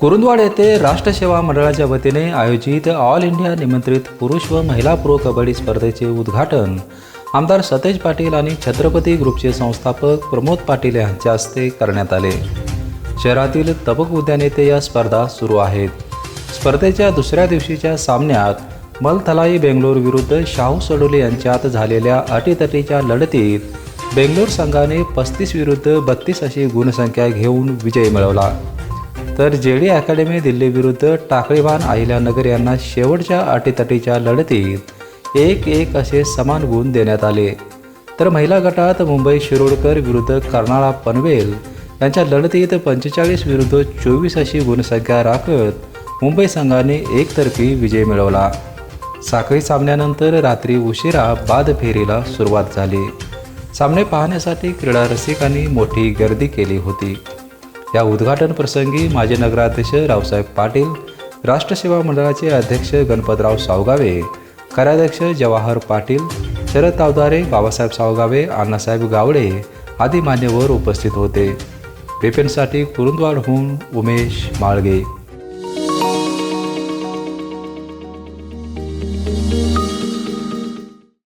कुरुंदवाड येथे राष्ट्रसेवा मंडळाच्या वतीने आयोजित ऑल इंडिया निमंत्रित पुरुष व महिला प्रो कबड्डी स्पर्धेचे उद्घाटन. आमदार सतेज पाटील आणि छत्रपती ग्रुपचे संस्थापक प्रमोद पाटील यांच्या हस्ते करण्यात आले. शहरातील तबक उद्यान येथे या स्पर्धा सुरू आहेत. स्पर्धेच्या दुसऱ्या दिवशीच्या सामन्यात मलथलाई बेंगलोर विरुद्ध शाहू सडोले यांच्यात झालेल्या अटीतटीच्या लढतीत बेंगलोर संघाने पस्तीस विरुद्ध बत्तीस अशी गुणसंख्या घेऊन विजय मिळवला. तर जे डी अकॅडमी दिल्ली विरुद्ध टाकळीवान अहिल्यानगर यांना शेवटच्या अटीतटीच्या लढतीत एक एक असे समान गुण देण्यात आले. तर महिला गटात मुंबई शिरोडकर विरुद्ध कर्नाळा पनवेल यांच्या लढतीत पंचेचाळीस विरुद्ध चोवीस अशी गुणसंख्या राखत मुंबई संघाने एकतर्फी विजय मिळवला. साखळी सामन्यानंतर रात्री उशिरा बाद फेरीला सुरुवात झाली. सामने पाहण्यासाठी क्रीडा रसिकांनी मोठी गर्दी केली होती. या उद्घाटन प्रसंगी माजी नगराध्यक्ष रावसाहेब पाटील राष्ट्रसेवा मंडळाचे अध्यक्ष गणपतराव सावगावे कार्याध्यक्ष जवाहर पाटील शरद तावदारे बाबासाहेब सावगावे अण्णासाहेब गावडे आदी मान्यवर उपस्थित होते. पेपेनसाठी कुरुंदवाडहून उमेश माळगे.